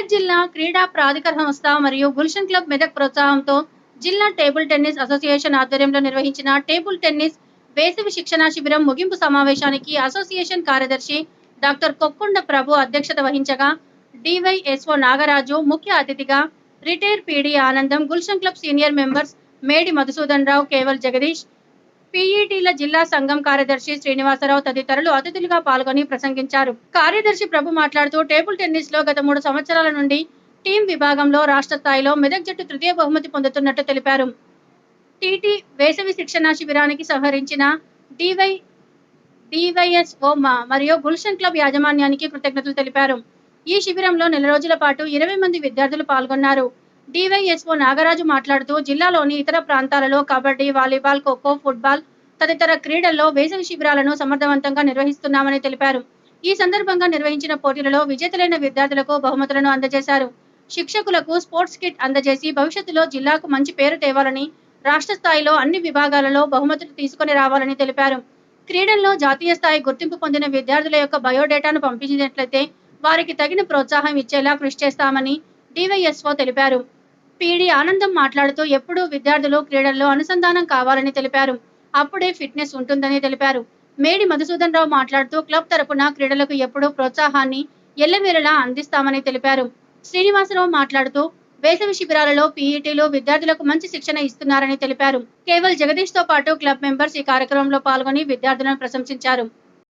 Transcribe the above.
మెదక్ జిల్లా క్రీడా ప్రాధికార సంస్థ మరియు గుల్షన్ క్లబ్ మెదక్ ప్రోత్సాహంతో జిల్లా టేబుల్ టెన్నిస్ అసోసియేషన్ ఆధ్వర్యంలో నిర్వహించిన టేబుల్ టెన్నిస్ వేసవి శిక్షణా శిబిరం ముగింపు సమావేశానికి అసోసియేషన్ కార్యదర్శి డాక్టర్ కొక్కుండ ప్రభు అధ్యక్షత వహించగా డివైఎస్ఓ నాగరాజు ముఖ్య అతిథిగా రిటైర్ పీడీ ఆనందం గుల్షన్ క్లబ్ సీనియర్ మెంబర్స్ మేడి మధుసూదన్ రావు కేవల్ జగదీష్ పీఈటీల జిల్లా సంఘం కార్యదర్శి శ్రీనివాసరావు తదితరులు అతిథులుగా పాల్గొని ప్రసంగించారు. కార్యదర్శి ప్రభు మాట్లాడుతూ టేబుల్ టెన్నిస్లో గత మూడు సంవత్సరాల నుండి టీం విభాగంలో రాష్ట్ర స్థాయిలో మెదక్ జట్టు తృతీయ బహుమతి పొందుతున్నట్టు తెలిపారు. టీటీ వేసవి శిక్షణా శిబిరానికి సహకరించిన డివై డివైఎస్ఓ ఓమా మరియు గుల్షన్ క్లబ్ యాజమాన్యానికి కృతజ్ఞతలు తెలిపారు. ఈ శిబిరంలో నెల రోజుల పాటు ఇరవై మంది విద్యార్థులు పాల్గొన్నారు. డివైఎస్ఓ నాగరాజు మాట్లాడుతూ జిల్లాలోని ఇతర ప్రాంతాలలో కబడ్డీ వాలీబాల్ ఖోఖో ఫుట్బాల్ తదితర క్రీడల్లో వేసవి శిబిరాలను సమర్థవంతంగా నిర్వహిస్తున్నామని తెలిపారు. ఈ సందర్భంగా నిర్వహించిన పోటీలలో విజేతలైన విద్యార్థులకు బహుమతులను అందజేశారు. శిక్షకులకు స్పోర్ట్స్ కిట్ అందజేసి భవిష్యత్తులో జిల్లాకు మంచి పేరు తేవాలని రాష్ట్ర స్థాయిలో అన్ని విభాగాలలో బహుమతులు తీసుకొని రావాలని తెలిపారు. క్రీడల్లో జాతీయ స్థాయి గుర్తింపు పొందిన విద్యార్థుల యొక్క బయోడేటాను పంపించినట్లయితే వారికి తగిన ప్రోత్సాహం ఇచ్చేలా కృషి చేస్తామని డివైఎస్ఓ తెలిపారు. పీడి ఆనందం మాట్లాడుతూ ఎప్పుడూ విద్యార్థులు క్రీడల్లో అనుసంధానం కావాలని తెలిపారు. అప్పుడే ఫిట్నెస్ ఉంటుందని తెలిపారు. మేడి మధుసూదన్ రావు మాట్లాడుతూ క్లబ్ తరపున క్రీడలకు ఎప్పుడూ ప్రోత్సాహాన్ని ఎల్లవేళలా అందిస్తామని తెలిపారు. శ్రీనివాసరావు మాట్లాడుతూ వేసవి శిబిరాలలో పీఈటీలో విద్యార్థులకు మంచి శిక్షణ ఇస్తున్నారని తెలిపారు. కేవల్ జగదీష్తో పాటు క్లబ్ మెంబర్స్ ఈ కార్యక్రమంలో పాల్గొని విద్యార్థులను ప్రశంసించారు.